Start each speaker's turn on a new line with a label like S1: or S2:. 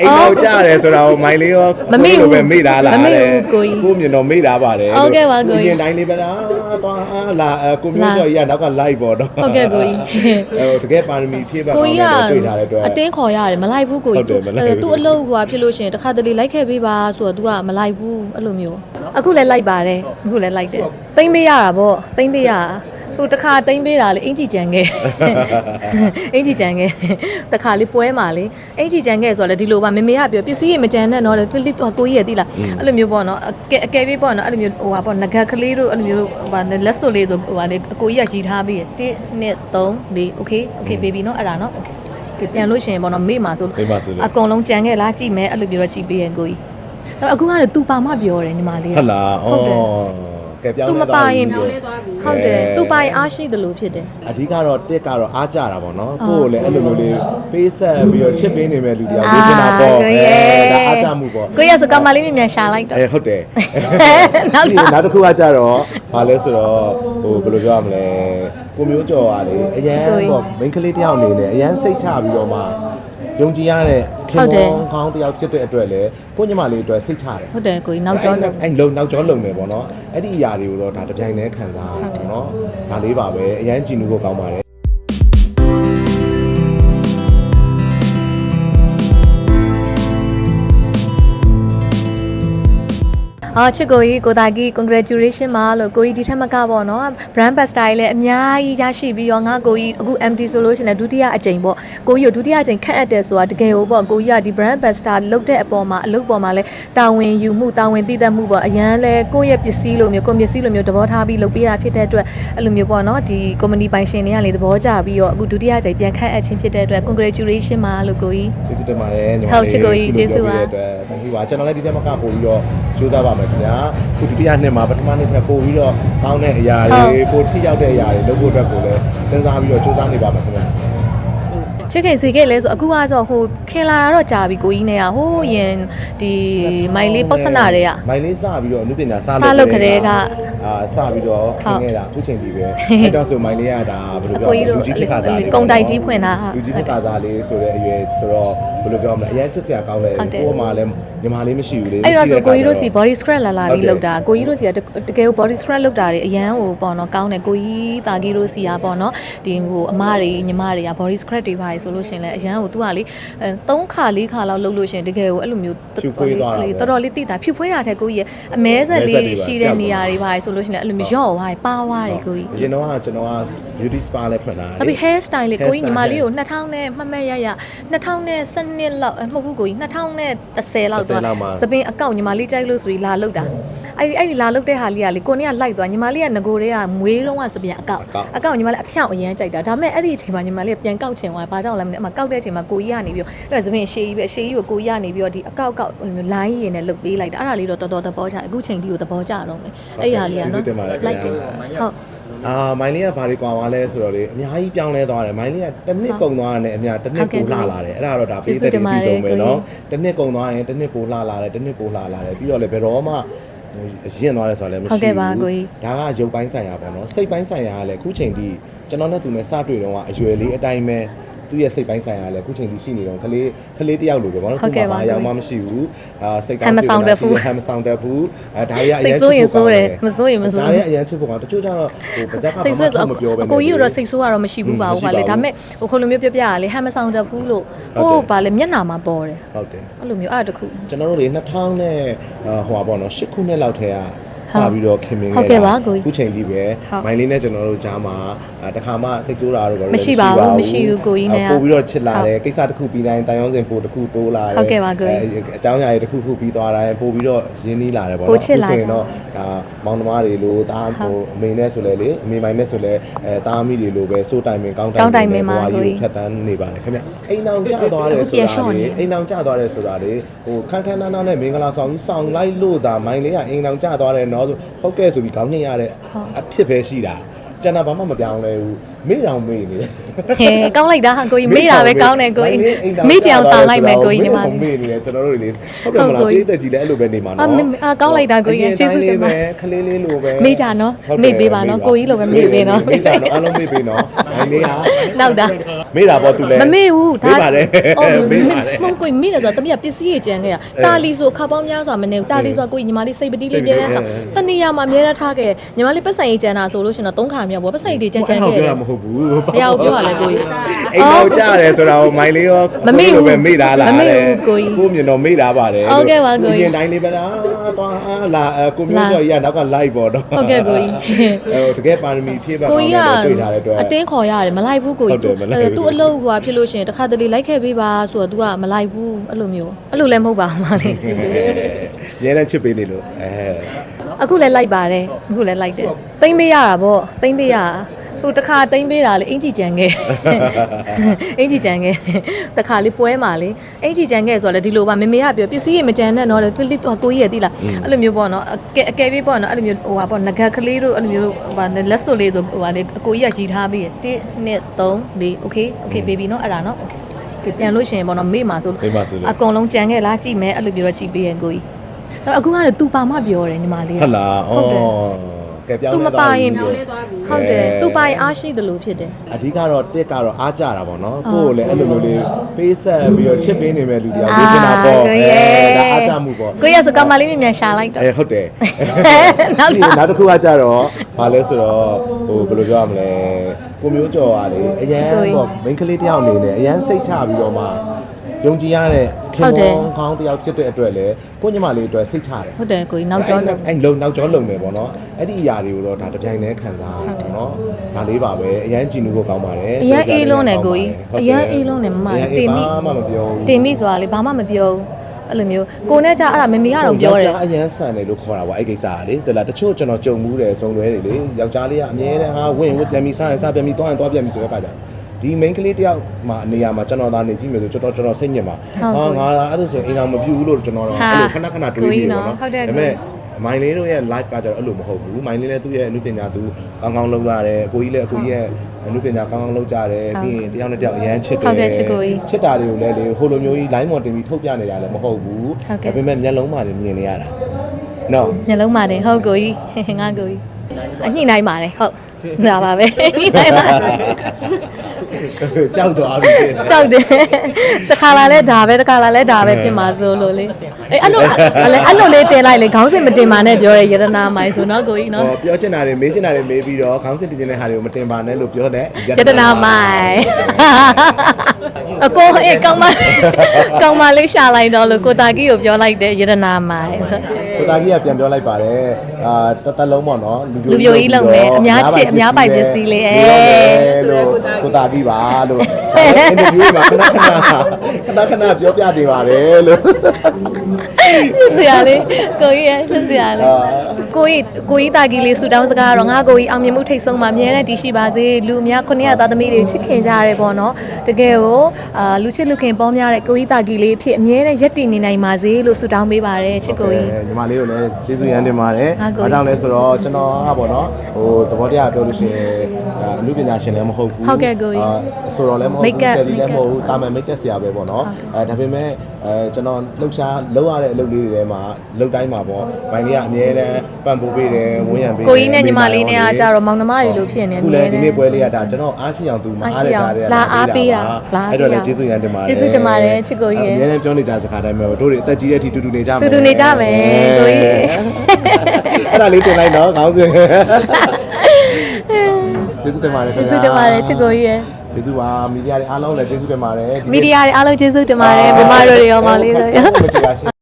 S1: အိမ်အောင်ကြတယ်ဆိုတာကိုမိုင်လေးရော
S2: မမေ့ဘူး
S1: ပဲမေ့တာလား
S2: မမေ့ဘူးကိုကြီး
S1: ကိုမြင်တော့မေ့တာပါတယ်
S2: ဟုတ်ကဲ့ပါကိုကြီး
S1: ရင်တိုင်းလေးပဲလားသွားအားလာအဲကိုမျိုးကျော်ကြီးကနောက်က live ပေါ့နော်
S2: ဟုတ်ကဲ့ကိုကြီး
S1: အဲတကယ်ပါရမီဖြည့်ပါ
S2: ကိုကြီးက
S1: တွေ့ထားတဲ့အတွက်
S2: အတင်းခေါ်ရတယ်မလိုက်ဘူးကို
S1: ဟုတ်တယ်
S2: ကြီး
S1: မလိုက်ဘူး
S2: သူ့အလုပ်ဟိုဖြစ်လို့ရှရင်တခါတလေလိုက်ခဲ့ပေးပါဆိုတော့ तू ကမလိုက်ဘူးအဲ့လိုမျိုးအခုလည်းလိုက်ပါတယ်အခုလည်းလိုက်တယ်တိမ့်ပေးရတာဗောတိမ့်ပေးရတာ ဟိုတခါတိမ့်ပေးတာလေအင်ကြီးကြံခဲ့အင်ကြီးကြံခဲ့တခါလေးပွဲမှာလေအင်ကြီးကြံခဲ့ဆိုတော့လေဒီလိုပါမေမေကပြောပစ္စည်းရမကြံနဲ့တော့လေဟိုကိုကြီးရသိလားအဲ့လိုမျိုးပေါ့နော်အကဲအကဲပေးပေါ့နော်အဲ့လိုမျိုးဟိုဟာပေါ့ငကက်ကလေးတို့အဲ့လိုမျိုးဟိုလက်စွပ်လေးဆိုဟိုဟာလေအကိုကြီးကကြီးထားပြီး1 2 3 4 okay okay baby နော်အဲ့ဒါနော် okay ပြန်လို့ရှိရင်ပေါ့နော်မေ့မှာဆို
S1: မေ့မှာဆိုလို့
S2: အကုန်လုံးကြံခဲ့လားကြည့်မယ်အဲ့လိုပြောတော့ကြည့်ပေးရင်ကိုကြီးဒါပေမဲ့အခုကတော့သူပါမပြောတယ်ညီမလေးက
S1: ဟုတ်လား
S2: ဟုတ်တယ်
S1: ကဲပြောင်း
S2: သူ
S1: လဲ
S2: မ
S1: သွား
S2: ပါရင်
S1: ပြီ
S2: ဟုတ်တယ်သူပါရင်အားရှိတယ်လို့ဖြစ်တယ်
S1: အဓိကတော့တက်ကတော့အားကြတာပေါ့နော်
S2: အော်
S1: ကိုယ်ကိုလည်းအဲ့လိုမျိုးလေးပေးဆက်ပြီးတော့ချစ်ပေးနေမဲ့လူတယောက်
S2: အာ
S1: ပေးချင်တာပေါ့
S2: ကိုကြီးရဲ့
S1: ဒါအားကြမှုပေါ့
S2: ကိုကြီးကစကားမလေးမြင်မြန်ရှာလိုက်တော့
S1: အဲဟုတ်တယ်
S2: နောက်တော့
S1: နောက်တစ်ခုကကြတော့ဘာလဲဆိုတော့ဟိုဘယ်လိုပြောရမလဲကိုမျိုးကျော်ကလေအရန်
S2: ကိုကြီး
S1: ပေါ့မိန်းကလေးတယောက်အနေနဲ့အရန်စိတ်ချပြီးတော့မှ ယုံကြည်ရတဲ့ခင်
S2: ဟုတ်တယ်
S1: ဗျာကောင်းတယောက်ဖြစ်တဲ့အတွက်လေကိုညီမလေးအတွက်စိတ်ချတယ်
S2: ဟုတ်တယ်ကိုကြီးနောက်ကျောလုံး
S1: အဲ့လုံနောက်ကျောလုံနေပေါ့နော်အဲ့ဒီအရာတွေကိုတော့ဒါတစ်ပြိုင်တည်းခံစားရတာပေါ့နော်ဒါလေးပါပဲအရန်ကြည်နူဖို့ကောင်းပါတယ်
S2: အော်ချစ်ကိုကြီးကိုတာကြီး congratulation ပါလို့ကိုကြီးဒီထက်မကပေါ့နော် brand ambassador ကြီးလည်းအများကြီးရရှိပြီးတော့ငါကိုကြီးအခု MT ဆိုလို့ရှိရင်လည်းဒုတိယအကြိမ်ပေါ့ကိုကြီးကိုဒုတိယအကြိမ်ခန့်အပ်တယ်ဆိုတာတကယ်ကိုပေါ့ကိုကြီးကဒီ brand ambassador လုပ်တဲ့အပေါ်မှာအလုပ်ပေါ်မှာလည်းတာဝန်ယူမှုတာဝန်သိတတ်မှုပေါ့အရန်လဲကိုယ့်ရဲ့ပစ္စည်းလိုမျိုးကိုယ့်ပစ္စည်းလိုမျိုးသဘောထားပြီးလုပ်ပေးတာဖြစ်တဲ့အတွက်အဲ့လိုမျိုးပေါ့နော်ဒီ company ပိုင်ရှင်တွေကလည်းသဘောကျပြီးတော့အခုဒုတိယအကြိမ်ပြန်ခန့်အပ်ခြင်းဖြစ်တဲ့အတွက် congratulation ပါလို့ကိုကြီး
S1: ကျေးဇူးတင်ပါတယ်ညီမ
S2: ဟုတ်ချစ်ကိုကြီးကျေးဇူးပါ
S1: အတွက် thank you ပါကျွန်တော်လည်းဒီထက်မကပို့ပြီးတော့ကြိုးစားပါမယ်ခင်ဗျာခုဒုတိယနှစ်မှာပထမနှစ်ထက်ပို့ပြီးတော့ကောင်းတဲ့အရာတွေပိုထိရောက်တဲ့အရာတွေလုပ်ဖို့အတွက်ကိုလည်းစဉ်းစားပြီးတော့ကြိုးစားနေပါမယ်ခင်ဗျာ
S2: ချစ်ခင်စီခဲ့လဲဆိုအခုကဆိုဟိုခင်လာတော့ကြာပြီကိုကြီးနဲ့ကဟိုးရင်ဒီမိုင်လေးပောက်ဆနာတွေက
S1: မိုင်လေးစပြီးတော့အနုပညာစ
S2: စလုပ်ကလေးက
S1: အာစပြီးတော့ခင်ခဲ့တာအခုချိန်ဒီပဲအဲ့တော့ဆိုမိုင်လေးကဒါဘယ်လိုပြော
S2: ကိုကြီးတို့
S1: လူကြီးဖြစ်ခါစားလေး
S2: ကုံတိုက်ကြီးဖွင့်တာ
S1: လူကြီးဖြစ်ခါစားလေးဆိုတဲ့အရွယ်ဆိုတော့ဘယ်လိုပြောမလဲအရင်ချစ်စရာကောင်းတယ်
S2: ဟုတ်တယ်
S1: ကိုယ်မှလည်းညီမလေးမရှိဘူးလေ
S2: အဲ့တော့ဆို
S1: မရှိတဲ့
S2: ကိုကြီးတို့စီ
S1: ခါကျ
S2: body scrub လာလာ
S1: ဟုတ်
S2: လေး
S1: တယ်
S2: လောက်တာကိုကြီးတို့စီကတတကယ်ကို body scrub လောက်တာတွေအရန်ဟိုပေါ့နော်ကောင်းတယ်ကိုကြီးတာကြီးတို့စီကပေါ့နော်ဒီဟိုအမတွေညီမတွေက body scrub တွေပါလေဆိုလို့ရှရင်လဲအရန်ဟိုသူကလေအဲ3ခါ4ခါလောက်လုပ်လို့ရှရင်တကယ်ကိုအဲ့လိုမျိုး
S1: ဖြူဖွေးသွားတာပေါ့
S2: တော်တော်လေးတိတာဖြူဖွေးတာတဲ့ကိုကြီးရဲ့အမဲဆက်
S1: အမဲဆက်တွေ
S2: လေး
S1: ပါ
S2: ရှိတဲ့
S1: ပျောက်
S2: နေရာတွေပါလေဆိုလို့ရှရင်လဲအဲ့လိုမျိုးရော့သွားတယ်ပါသွားတယ်ကိုကြီး
S1: အရင်တော့ကကျွန်တော်က beauty spa လည်းဖွင့်တာ
S2: အပြင် hair style လေးကိုကြီး
S1: hair
S2: ညီမ
S1: style
S2: လေးကို2000နဲ့မှတ်မှတ်ရရ2012လောက်အမဟုတ်ဘူးကိုကြီး2010လောက်ဆို
S1: 10လောက်မှာ
S2: စပင်အကောင့်ညီမလေးကြိုက်လို့ဆိုပြီးလာလောက်တာအဲ့ဒီအဲ့ဒီလာလောက်တဲ့ဟာလေးကလေကိုနေကလိုက်သွားညီမလေးကငကိုတွေကမွေးလုံးကစပင်အကောင့်
S1: အကောင့်
S2: အကောင့်ညီမလေးအဖြောင့်အရန်ကြိုက်တာဒါပေမဲ့အဲ့ဒီအချိန်မှာညီမလေးကပြန်ကောက်ချင်သွားဘာကြောင့်လဲမသိဘူးအမကောက်တဲ့အချိန်မှာကိုကြီးကနေပြီးတော့အဲ့ဒါစပင်ရှေးကြီးပဲရှေးကြီးကိုကိုကြီးကနေပြီးတော့ဒီအကောက်အကောက်လိုမျိုး line ရည်နဲ့လုတ်ပေးလိုက်တာအဲ့ဒါလေးတော့တော်တော်သဘောကျအခုချိန်ဒီကိုသဘောကျတော့မယ်အဲ့ဒီဟာလေးကနော်
S1: ကျေးဇူးတင်ပါတယ်ခင်ဗျာ
S2: လိုက်တယ်ဟုတ်
S1: အာမိုင်းလေးကဘာတွေကွာသွားလဲဆိုတော့လေအများကြီးပြောင်းလဲသွားတယ်မိုင်းလေးကတစ်နှစ်ကုန်သွားတယ်အများတစ်နှစ်ပိုလှလာတယ်အဲ့ဒါတော့ဒါ
S2: ကျေး
S1: ပေး
S2: ဇူး
S1: တဲ့
S2: တင်
S1: ဒီ
S2: ပါတယ်
S1: ဆုံးပဲ
S2: ကိုကြီး
S1: เนาะတစ်နှစ်ကုန်သွားရင်တစ်နှစ်ပိုလှလာတယ်တစ်နှစ်ပိုလှလာတယ်ပြီးတော့လေဘယ်တော့မှအရင်သွားတယ်ဆိုတော့လည်းမရှိ
S2: ဟုတ်ကဲ့ပါ
S1: ဘူး
S2: ကိုကြီး
S1: ဒါကရုပ်ပိုင်းဆိုင်ရာပေါ့နော်စိတ်ပိုင်းဆိုင်ရာကလည်းအခုချိန်ထိကျွန်တော်နဲ့သူနဲ့စတွေ့တော့ကအရွယ်လေးအတိုင်းပဲ သူ့ရဲ့စိတ်ပိုင်းဆိုင်ရာလည်းအခုချိန်ထိရှိနေတော့ကလေးကလေးတယောက်လိုပဲပေါ့နော်
S2: ဟုတ်ကဲ့ပါ
S1: သူ့မှာဘာရောက်မှမရှိဘူးအာစိတ်ကော
S2: ဟန်မဆောင်တတ်ဘူး
S1: ဟန်မဆောင်တတ်ဘူးအဲဒါကြီးကအ
S2: စိတ်ဆိုးရင်ဆိုးတယ်မဆိုးရင်မဆိုး
S1: ဒါကြီးအရင်ချစ်ဖို့ကတချို့ကျတော့ဟိုပါဇက်က
S2: စိတ်ဆိုးဆို
S1: မပြောပဲ
S2: အကိုကြီးကတော့စိတ်ဆိုးကတော့မရှိဘူးပါဘူး
S1: မရှိ
S2: ဟာလေ
S1: ပါဘူး
S2: ဒါပေမဲ့ဟိုခုလိုမျိုးပြပြရလေဟမ်မဆောင်တတ်ဘူးလို့
S1: ဟုတ်
S2: ကို
S1: တယ်
S2: ကဗာလေမျက်နာမှာပေါ်တယ်
S1: ဟုတ်တယ်
S2: အဲ့လိုမျိုးအဲ့ဒါတစ်ခု
S1: ကျွန်တော်တို့လေ2000နဲ့အာဟိုပါပေါ့နော်10ခုနှစ်လောက်ထဲက စပြီးတော့ခင်မင်
S2: ဟုတ်
S1: ခဲ့
S2: ကဲ့ပါကိုကြီး
S1: ခုချိန်ကြီးပဲ
S2: ဟုတ်
S1: မိုင်းလေးနဲ့ကျွန်တော်တို့ကြားမှာအာတခါမှစိတ်ဆိုးတာတို့ဘာလို့
S2: မရှိပါဘူးမရှိဘူးကိုကြီးနဲ့က
S1: ပို့ပြီးတော့ချစ်လာတယ်ကိစ္စတစ်ခုပြီးတိုင်းတန်ရုံးစင်ပို့တစ်ခုတိုးလာတယ်
S2: ဟုတ်ကဲ့ပါကိုကြီး
S1: အဲအကြောင်းအရာတွေတစ်ခုခုပြီးသွားတိုင်းပို့ပြီးတော့ရင်းနှီးလာတယ်ပေါ့
S2: ပို
S1: နော်
S2: ချစ်လာ
S1: အခု
S2: ကြ
S1: ဆိုရင်တော့ဒါမောင်နှမတွေလိုတားဟိုအမေနဲ့ဆိုလဲလေအမေမိုင်းနဲ့ဆိုလဲအဲတားမိတွေလိုပဲစိုးတိုင်ပင်ကောင်း
S2: ကောင်းတိုင်ပင်ပါ
S1: ဘွား
S2: ကိုကြီး
S1: ကြီးကိုဖြတ်တန်းနေပါတယ်ခင်ဗျအိမ်အောင်ကြသွားတယ်
S2: အခု
S1: ဆို
S2: ပြန်
S1: တာ
S2: လျှော့နေ
S1: လေအိမ်အောင်ကြသွားတယ်ဆိုတာလေဟိုခန်းခန်းနားနားနဲ့မင်္ဂလာဆောင်ကြီးဆောင်လိုက်လို့ဒါမိုင်းလေးကအိမ်အောင်ကြသွားတယ်နော်ဆိုဟုတ်ကဲ့ဆိုပြီးခေါင်းညှိရတဲ့အဖြစ်ပဲရှိတာကျန်တာဘာမှမပြောင်းလဲဘူး မေ့တောင်မေ့နေတယ်
S2: ဟဲကောင်းလိုက်တာဟာကိုကြီးမေးတာပဲကောင်းတယ်ကိုကြီးမေးကြအောင်ဆောင်လိုက်မယ်ကိုကြီးညီမ
S1: မေ့
S2: လေး
S1: မေ့နေတယ်ကျွန်တော်တို့တွေလေဟုတ်တယ်မလား
S2: ဟုတ်ကိုကြီး
S1: ပြည်သက်ကြီးလည်းအဲ့လိုပဲနေမှာ
S2: အာ
S1: နော်
S2: မေအာကောင်းလိုက်တာကိုကြီးကျေးဇူးတင်ပါ
S1: ခလေးလေးလိုပဲ
S2: မေ့ကြနော်
S1: ဟုတ်တယ်
S2: မေ့ပေးပါနော်ကိုကြီးလိုပဲမေ့ပေးနော်
S1: မေ့ကြနော်အားလုံးမေ့ပေးနော်အဲ့လေးဟာ
S2: နောက်တာ
S1: မေ့တာပေါ့သူလည်း
S2: မမေ့ဘူး
S1: မေ့ပါတယ်
S2: အော်
S1: မေ့ပါတယ်
S2: မဟုတ်ကိုကြီးမေ့တယ်ဆိုတော့တမီးကပစ္စည်းကြီးကြံခဲ့တာတာလီဆိုခါပေါင်းများစွာမနေဘူးတာလီဆိုကိုကြီးညီမလေးစိတ်ပတိလေးပြဲတဲ့ဆောင်တနေရမှာအများအားထားခဲ့ညီမလေးပတ်စံကြီးကြံတာဆိုလို့ရှင်တော့သုံးခါမြောက်ပေါ့ပတ်စံကြီးတွေကြံကြံခဲ့
S1: ပြော
S2: တယ်
S1: တာမဟုတ်ဘူး
S2: ဘယ်ရောက်ပြောရလဲကိုကြီး
S1: အိမ်တော်ကြားတယ်ဆိုတာကိုမိုင်လေးရော
S2: မမေ့ဘူး
S1: ပဲမေ့တာလား
S2: မမေ့ဘူးကိုကြီး
S1: ကိုမြင်တော့မေ့တာပါတယ်
S2: ဟုတ်ကဲ့ပါကိုကြီး
S1: ရင်တိုင်းလေးပဲလားသွားအားလာအဲကိုမျိုးကျော်ကြီးကနောက်က live ပေါ့တော့
S2: ဟုတ်ကဲ့ကိုကြီး
S1: အဲတကယ်ပါရမီဖြည့်ပါ
S2: ကိုကြီးက
S1: တွေ့ထားတဲ့အတွက်
S2: အတင်းခေါ်ရတယ်မလိုက်ဘူးကို
S1: ဟုတ်တယ်
S2: ကြီး
S1: မလိုက်ဘူး
S2: သူအလုပ်ဟိုဖြစ်လို့ရှရင်တခါတလေလိုက်ခဲ့ပေးပါဆိုတော့ तू ကမလိုက်ဘူးအဲ့လိုမျိုးအဲ့လိုလည်းမဟုတ်ပါဘူးမလေး
S1: ရဲနဲ့ချစ်ပေးနေလို့အဲ
S2: အခုလည်းလိုက်ပါတယ်အခုလည်းလိုက်တယ်တိမ့်ပေးရတာဗောတိမ့်ပေးရတာ ဟိုတခါတိမ့်ပေးတာလေအင်ကြီးကြံခဲ့အင်ကြီးကြံခဲ့တခါလေးပွဲမှာလေအင်ကြီးကြံခဲ့ဆိုတော့လေဒီလိုပါမေမေကပြောပစ္စည်းရမကြံနဲ့တော့လေကလစ်ဟိုကိုကြီးရတိလားအဲ့လိုမျိုးပေါ့နော်အကဲအကဲပေးပေါ့နော်အဲ့လိုမျိုးဟိုဟာပေါ့ငကက်ကလေးတို့အဲ့လိုမျိုးဟိုလက်စွပ်လေးဆိုဟိုဟာလေအကိုကြီးကရီထားပြီး1 2 3 4 okay okay baby နော်အဲ့ဒါနော် okay ပြန်လို့ရှိရင်ပေါ့နော်မေ့မှာဆို
S1: မိမဆိုလို့
S2: အကုန်လုံးကြံခဲ့လားကြည့်မယ်အဲ့လိုပြောတော့ကြည့်ပေးရင်ကိုကြီးတော့အခုကတော့သူပါမပြောတယ်ညီမလေးက
S1: ဟုတ်လား
S2: ဟု
S1: အော်
S2: တ်တယ်
S1: ကဲပြောင်း
S2: သူ
S1: လဲ
S2: မ
S1: သွား
S2: ပါ
S1: ပြီ
S2: ရင်
S1: လို့
S2: ဟုတ်တယ်သူပါရင်အားရှိတယ်လို့ဖြစ်တယ်
S1: အဓိကတော့တက်ကတော့အားကြတာပေါ့နော်
S2: အော်
S1: ကိုယ်ကိုလည်းအဲ့လိုလိုလေးပေးဆက်ပြီးတော့ချစ်ပေးနေမဲ့လူတယောက်လိုချင်တာပေါ့
S2: ကို
S1: အဲ
S2: ရဲ့
S1: ဒါအားကြမှုပေါ့
S2: ကိုရစကမလေးမြန်မြန်ရှာလိုက်တော့
S1: အဲဟုတ်တယ်
S2: နောက်တစ်
S1: နောက်တစ်ခုကကြတော့ဘာလဲဆိုတော့ဟိုဘယ်လိုပြောရမလဲကိုမျိုးကျော်ကလေအရန်ပေါ့ main ကလေးတယောက်အနေနဲ့အရန်စိတ်ချပြီးတော့မှယုံကြည်ရတဲ့ ခင်
S2: ဟုတ်တယ်
S1: မောကောင်းတယောက်ဖြစ်တဲ့အတွက်လေကိုညီမလေးအတွက်စိတ်ချတယ်
S2: ဟုတ်တယ်ကိုကြီးနောက်ကျောလို့
S1: အဲ့လုံနောက်ကျောလုံမယ်ပေါ့နော်အဲ့ဒီအရာတွေကိုတော့ဒါတစ်ပြိုင်တည်းခံစားရပေါ့နော်ဒါလေးပါပဲအရန်ကြည်နူဖို့ကောင်းပါတယ်
S2: အရန်အေးလုံးတယ်ကိုကြီးအရန်အေးလုံးတယ်မမတင်မိ
S1: ဘာမှမပြောဘူး
S2: တင်မိဆိုတာလေဘာမှမပြောဘူးအဲ့လိုမျိုးကိုနဲ့ကြအဲ့ဒါမမေကတော့ပြောတယ်
S1: ယောက်ျားအရန်ဆန်တယ်လို့ခေါ်တာပေါ့အဲ့ကိစ္စကလေတလားတချို့ကျွန်တော်ကြုံမှုတယ်စုံလွဲတွေလေယောက်ျားလေးကအမြဲတမ်းဟာဝင်ဝင်ပြန်ပြီးစားရင်စားပြန်ပြီးသွားရင်သွားပြန်ပြီးဆိုတဲ့အခါကျ ဒီ main ကလေးတယောက်မှာအနေရာမှာကျွန်တော်သားနေကြည့်မယ်ဆိုကျွန်တော်ကျွန်တော်စိတ်ညစ်မှာဟာငါအဲ့ဒါဆိုရင်အိမ်အောင်မပြူဘူးလို့ကျွန်တော်တော့အဲ့လိုခဏခဏတွေးနေပေါ့နော်ဒါပေမဲ့မိုင်းလေးတို့ရဲ့ live ကကြတော့အဲ့လိုမဟုတ်ဘူးမိုင်းလေးလည်းသူ့ရဲ့အမှုပညာသူကောင်းကောင်းလုပ်ရတယ်အကိုကြီးလည်းအကိုကြီးရဲ့အမှုပညာကောင်းကောင်းလုပ်ကြတယ်ပြီးရင်တယောက်နဲ့တယောက်အရန်ချစ်တယ်ချစ်တာတွေကိုလည်းလေဟိုလိုမျိုးကြီး line မော်တင်ပြီးထုတ်ပြနေတာလည်းမဟုတ်ဘူးဒါပေမဲ့မျက်လုံးမှလည်းမြင်နေရတာနော်
S2: မျက်လုံးပါတယ်ဟုတ်ကိုကြီးငါကိုကြီးအညှိနှိုင်းပါတယ်ဟုတ်ဒါပါပဲညှိနှိုင်းပါ
S1: ကြောက်သွားပြီ
S2: ကြောက်တယ်တခါလာလဲဒါပဲတခါလာလဲဒါပဲပြင်ပါဆိုလို့လေအေးအဲ့လိုအဲ့လိုအဲ့လိုလေးတင်လိုက်လေခေါင်းစဉ်မတင်ပါနဲ့ပြောရဲယတနာမိုင်ဆိုတော့ကိုကြီးနော်
S1: ဟောပြောချင်တာတွေမေးချင်တာတွေမေးပြီးတော့ခေါင်းစဉ်တင်ချင်တဲ့ဟာတွေကိုမတင်ပါနဲ့လို့ပြောတဲ့
S2: ယတနာမိုင်အကိုအေးကောင်းမကောင်းမလေးရှာလိုက်တော့လို့ကိုတာကြီးကိုပြောလိုက်တယ်ယတနာမိုင်
S1: ကိုသားကြီးကပြန်ပြောလိုက်ပါတယ်အာတသက်လုံးပေါ့နော်
S2: လူပြိုကြီးလုပ်မယ်အများချစ်အများပိုက်ပစ္စည်းလေးအဲ
S1: လို့ကိုသားကြီးပါလို့အင်တာဗျူးမှာခဏခဏခဏခဏပြောပြနေပါတယ်လို့
S2: ဆရာလေးကိုကြီးရဲ့ဆရာလေးကိုကြီးကိုကြီးတာကြီးလေးဆူတောင်းစကားကတော့ငါကိုကြီးအောင်မြင်မှုထိတ်ဆုံးမှာအမြဲတမ်းတည်ရှိပါစေလူအများခုနှစ်ရသားသမီးတွေချစ်ခင်ကြရတယ်ပေါ့နော်တကယ်ကိုအာလူချစ်လူခင်ပေါင်းများတဲ့ကိုကြီးတာကြီးလေးအဖြစ်အမြဲတမ်းရက်တည်နေနိုင်ပါစေလို့ဆူတောင်းပေးပါတယ်ချစ်ကိုကြီး
S1: ညီမလေးကိုလည်းကျေးဇူးရမ်းတင်ပါတယ်
S2: ဟာကိုကြီး
S1: ဘာကြောင့်လဲဆိုတော့ကျွန်တော်ကပေါ့နော်ဟိုသဘောတရားပြောလို့ရှိရင်အာအမှုပညာရှင်လည်းမဟုတ်ဘူး
S2: ဟုတ်ကဲ့ကိုကြီး
S1: အာဆိုတော့လည်းမဟုတ်ဘူး
S2: Makeup
S1: တယ်လီလည်းမဟုတ်ဘူးတာမန် make up ဆရာပဲပေါ့နော်အဲဒါပေမဲ့အဲကျွန်တော်လှုပ်ရှားလှုပ်ရတဲ့အလုပ်လေးတွေထဲမှာလှုပ်တိုင်းမှာပေါ့ဘိုင်လေးကအမြဲတမ်းပံ့ပိုးပေးတယ်ဝန်းရံပေးတယ်
S2: ကိုကြီးနဲ့ညီမလေးနဲ့ကကြတော့မောင်နှမတွေလိုဖြစ်နေအ
S1: ခု
S2: မြဲ
S1: လည်း
S2: တ
S1: ဒီ
S2: မ်း
S1: နေ့ပွဲလေးကဒါကျွန်တော်အားရှိအောင်သူမအားရကြတဲ့
S2: လာအားပေးတာလာအားပေးတာ
S1: အဲ့တော့လည်းကျေးဇူးရမ်းတင်ပါတယ်
S2: ကျေးဇူးတင်ပါတယ်ချစ်ကိုကြီးရဲ့
S1: အများနဲ့ပြောနေကြစကားတိုင်းပဲတို့တွေအသက်ကြီးတဲ့အထိတူတူနေကြမယ်
S2: တူတူနေကြမယ်ကိုကြီး
S1: အဲ့ဒါလေးတင်လိုက်တော့ခေါင်းစဉ်ကျေးဇူးတင်ပါတယ်ခင်
S2: ကျေး
S1: ဗျာ
S2: ဇူးတင်ပါတယ်ချစ်ကိုကြီးရဲ့
S1: ကျေးဇူးပါမီဒီယာတွေအားလုံးလည်းကျေးဇူးတင်ပါတယ်
S2: မီဒီယာတွေအားလုံးကျေးဇူးတင်ပါတယ်မမတို့တွေရောမောင်လေးတို့ရော
S1: မတရားရှင်